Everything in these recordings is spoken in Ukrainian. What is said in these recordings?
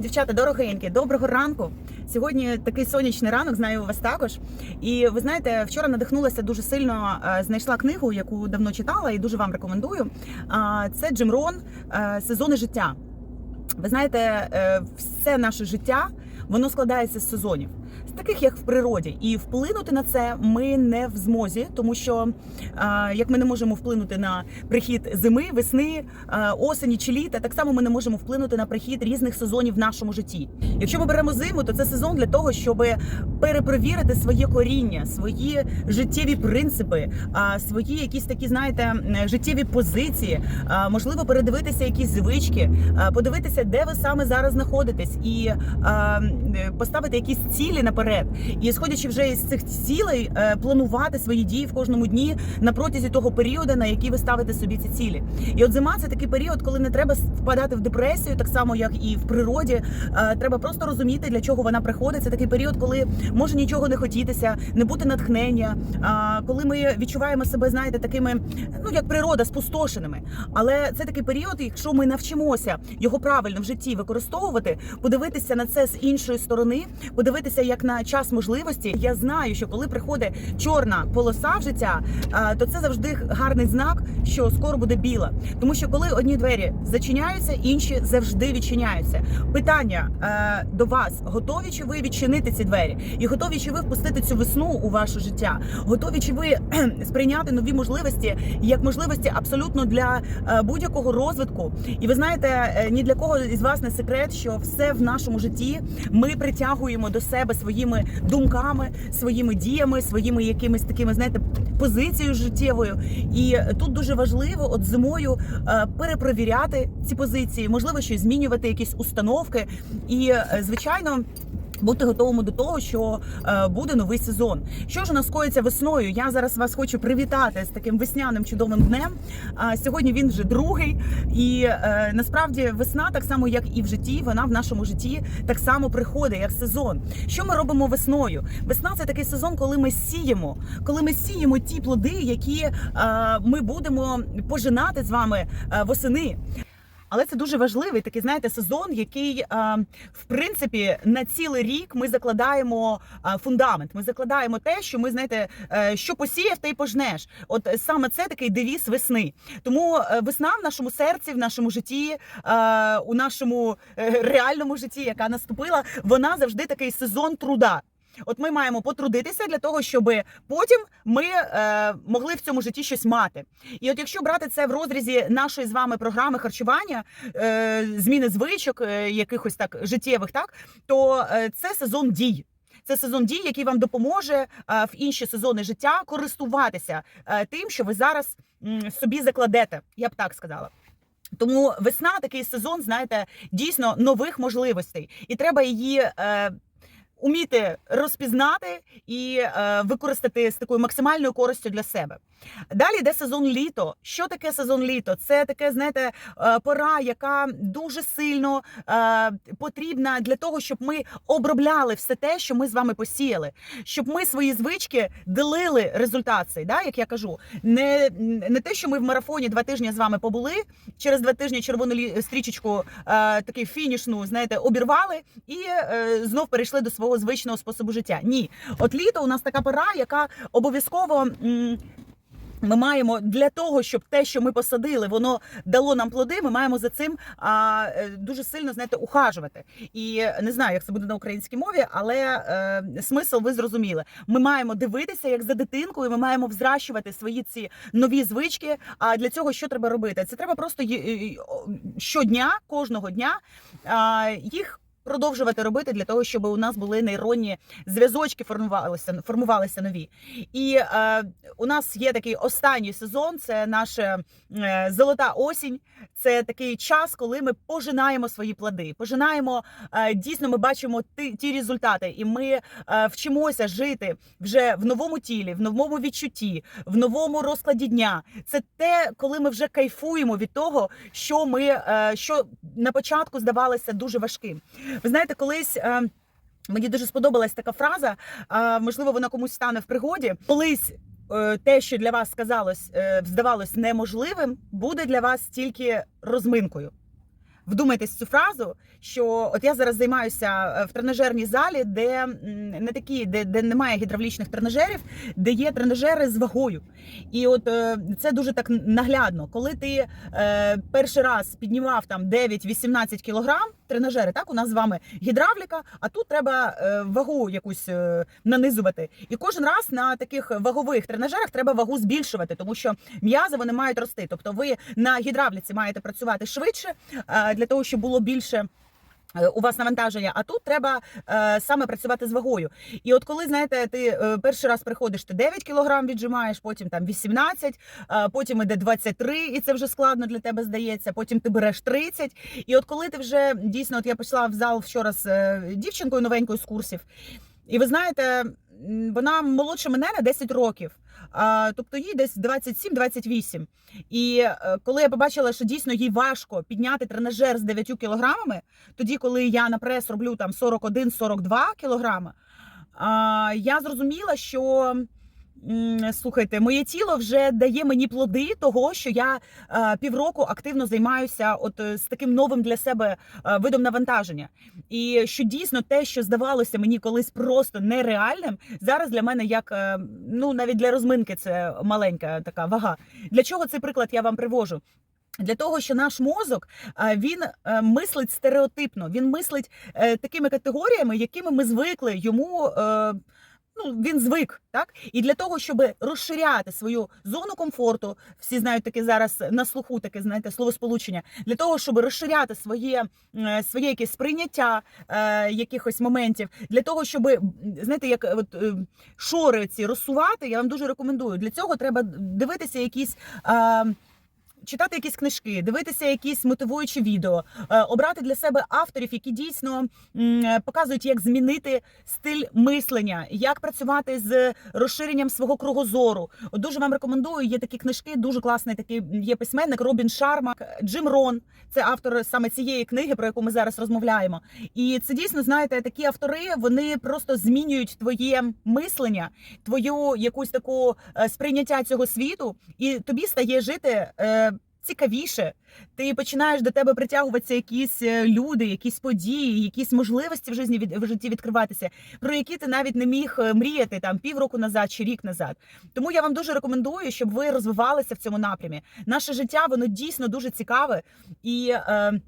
Дівчата, дорогенькі, доброго ранку. Сьогодні такий сонячний ранок, знаю у вас також. І ви знаєте, вчора надихнулася дуже сильно. е, Знайшла книгу, яку давно читала, і дуже вам рекомендую. Це Джим Рон е, Сезони життя. Ви знаєте, е, все наше життя воно складається з сезонів, з таких як в природі, і вплинути на це ми не в змозі, тому що як ми не можемо вплинути на прихід зими, весни, осені чи літа, так само ми не можемо вплинути на прихід різних сезонів в нашому житті. Якщо ми беремо зиму, то це сезон для того, щоб перепровірити своє коріння, свої життєві принципи, а, свої якісь такі, знаєте, життєві позиції, можливо, передивитися якісь звички, подивитися, де ви саме зараз знаходитесь, і поставити якісь цілі наперед. І сходячи вже із цих цілей, е, планувати свої дії в кожному дні на протязі того періоду, на який ви ставите собі ці цілі. І от зима це такий період, коли не треба впадати в депресію, так само як і в природі. Е, Треба просто розуміти, для чого вона приходить. Це такий період, коли може нічого не хотітися, не бути натхнення. Коли ми відчуваємо себе, знаєте, такими, ну як природа, спустошеними. Але це такий період, якщо ми навчимося його правильно в житті використовувати, подивитися на це з іншої сторони, подивитися як на час можливості. Я знаю, що коли приходить чорна полоса в життя, то це завжди гарний знак, що скоро буде біла. Тому що коли одні двері зачиняються, інші завжди відчиняються. Питання е, до вас: готові чи ви відчинити ці двері? І готові чи ви впустити цю весну у ваше життя? Готові чи ви сприйняти нові можливості як можливості абсолютно для е, будь-якого розвитку? І ви знаєте, е, ні для кого із вас не секрет, що все в нашому житті ми притягуємо до себе своїми думками, своїми діями, своїми якимись такими, знаєте, позицією життєвою. І тут дуже важливо, от зимою е, перепровіряти ці позиції, можливо, щось змінювати, якісь установки, і е, звичайно. Бути готовими до того, що е, буде новий сезон. Що ж у нас скоїться весною? Я зараз вас хочу привітати з таким весняним чудовим днем. А сьогодні він вже другий, і е, насправді весна, так само як і в житті, вона в нашому житті так само приходить як сезон. Що ми робимо весною? Весна це такий сезон, коли ми сіємо, коли ми сіємо ті плоди, які е, ми будемо пожинати з вами восени. Але це дуже важливий такий, знаєте, сезон, який е, в принципі на цілий рік ми закладаємо е, фундамент. Ми закладаємо те, що ми знаєте, е, що посіяв, те й пожнеш. От саме це такий девіз весни. Тому весна в нашому серці, в нашому житті, у нашому реальному житті, яка наступила, вона завжди такий сезон труда. От ми маємо потрудитися для того, щоб потім ми е, могли в цьому житті щось мати. І от якщо брати це в розрізі нашої з вами програми харчування, е, зміни звичок, е, якихось так життєвих, так то е, це сезон дій. Це сезон дій, який вам допоможе е, в інші сезони життя користуватися е, тим, що ви зараз собі закладете. Я б так сказала. Тому весна такий сезон, знаєте, дійсно нових можливостей, і треба її. Уміти розпізнати і е, використати з такою максимальною користю для себе. Далі йде сезон літо. Що таке сезон літо? Це таке, знаєте, е, пора, яка дуже сильно е, потрібна для того, щоб ми обробляли все те, що ми з вами посіяли, щоб ми свої звички делили результат да, як я кажу, не, не те, що ми в марафоні два тижні з вами побули, через два тижні червону стрічечку е, таки фінішну, знаєте, обірвали і знов перейшли до свого звичного способу життя. Ні, от літо у нас така пора, яка обов'язково. ми маємо для того, щоб те, що ми посадили, воно дало нам плоди. Ми маємо за цим а, е, дуже сильно знаєте, ухажувати. І не знаю, як це буде на українській мові, але е, смисл ви зрозуміли. Ми маємо дивитися як за дитинкою. Ми маємо взращувати свої ці нові звички. А для цього що треба робити? Це треба просто е, о, щодня, кожного дня а, їх. Продовжувати робити для того, щоб у нас були нейронні зв'язочки, формувалися формувалися нові. І е, у нас є такий останній сезон. Це наша е, золота осінь. Це такий час, коли ми пожинаємо свої плоди. Пожинаємо е, дійсно. Ми бачимо ті, ті результати, і ми е, вчимося жити вже в новому тілі, в новому відчутті, в новому розкладі дня. Це те, коли ми вже кайфуємо від того, що ми е, що на початку здавалося дуже важким. Ви знаєте, колись. е, Мені дуже сподобалась така фраза. Можливо, вона комусь стане в пригоді. Колись е, те, що для вас сказалось, е, здавалось неможливим, буде для вас тільки розминкою. вдумайтесь в цю фразу, що от я зараз займаюся е, в тренажерній залі, де не такі, де, де немає гідравлічних тренажерів, де є тренажери з вагою. І от е, це дуже так наглядно. Коли ти е, перший раз піднімав там 9-18 кілограм, тренажери, так у нас з вами гідравліка, а тут треба е, вагу якусь е, нанизувати. І кожен раз на таких вагових тренажерах треба вагу збільшувати, тому що м'язи вони мають рости. Тобто ви на гідравліці маєте працювати швидше е, для того, щоб було більше. Е, У вас навантаження, а тут треба е, саме працювати з вагою. І от коли знаєте, ти е, перший раз приходиш, ти 9 кілограм віджимаєш, потім там 18, е, потім іде 23, і це вже складно для тебе здається. Потім ти береш 30. І от коли ти вже дійсно, от я пішла в зал вчора з е, дівчинкою новенькою з курсів, і ви знаєте, вона молодша мене на 10 років. Тобто їй десь 27-28. І е, коли я побачила, що дійсно їй важко підняти тренажер з 9 кілограмами, тоді, коли я на прес роблю там 41-42 кілограми, я зрозуміла, що. Слухайте, моє тіло вже дає мені плоди того, що я е, півроку активно займаюся от е, з таким новим для себе е, видом навантаження. І що дійсно те, що здавалося мені колись просто нереальним, зараз для мене як е, ну навіть для розминки це маленька така вага. Для чого цей приклад я вам привожу? Для того, що наш мозок е, він е, мислить стереотипно, він мислить такими категоріями, якими ми звикли йому. Е, Ну, він звик, так і для того, щоб розширяти свою зону комфорту, всі знають таке зараз на слуху, таке знаєте словосполучення, для того, щоб розширяти своє, е, своє якесь сприйняття е, якихось моментів, для того, щоб знаєте, як е, от е, шори ці розсувати, я вам дуже рекомендую. Для цього треба дивитися якісь. Е, Читати якісь книжки, дивитися якісь мотивуючі відео, е, обрати для себе авторів, які дійсно е, показують, як змінити стиль мислення, як працювати з розширенням свого кругозору. Дуже вам рекомендую. Є такі книжки, дуже класний такий є письменник Робін Шарма, Джим Рон. Це автор саме цієї книги, про яку ми зараз розмовляємо. І це дійсно знаєте, такі автори вони просто змінюють твоє мислення, твою якусь таку е, сприйняття цього світу, і тобі стає жити. Цікавіше, ти починаєш до тебе притягуватися якісь е, люди, якісь події, якісь можливості в житті в житті відкриватися, про які ти навіть не міг е, мріяти там півроку назад чи рік назад. Тому я вам дуже рекомендую, щоб ви розвивалися в цьому напрямі. Наше життя воно дійсно дуже цікаве і. Е,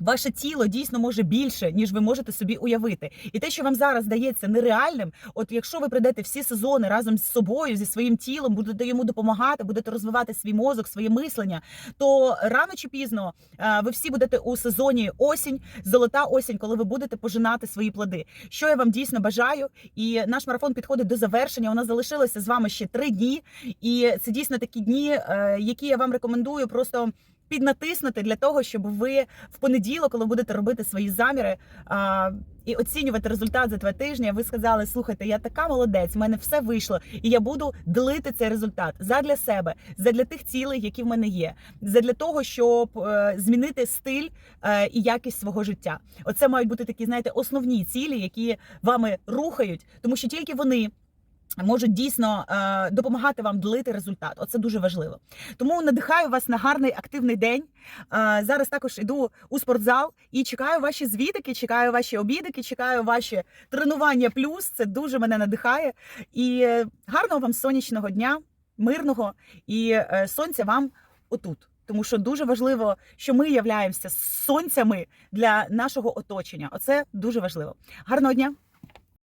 Ваше тіло дійсно може більше, ніж ви можете собі уявити, і те, що вам зараз здається нереальним, от якщо ви прийдете всі сезони разом з собою, зі своїм тілом, будете йому допомагати, будете розвивати свій мозок, своє мислення, то рано чи пізно е, ви всі будете у сезоні осінь, золота осінь, коли ви будете пожинати свої плоди. Що я вам дійсно бажаю, і наш марафон підходить до завершення. У нас залишилося з вами ще три дні, і це дійсно такі дні, е, які я вам рекомендую просто. Піднатиснути для того, щоб ви в понеділок, коли будете робити свої заміри а, і оцінювати результат за два тижні, ви сказали: слухайте, я така молодець, в мене все вийшло, і я буду ділити цей результат задля себе, задля тих цілей, які в мене є, задля того, щоб е, змінити стиль е, і якість свого життя. Оце мають бути такі, знаєте, основні цілі, які вами рухають, тому що тільки вони. Можуть дійсно е, допомагати вам ділити результат. Оце дуже важливо. Тому надихаю вас на гарний активний день. Е, зараз також іду у спортзал і чекаю ваші звітики, чекаю ваші обідики, чекаю ваші тренування. Плюс це дуже мене надихає. І е, гарного вам сонячного дня, мирного і е, сонця вам отут. Тому що дуже важливо, що ми являємося сонцями для нашого оточення. Оце дуже важливо. Гарного дня!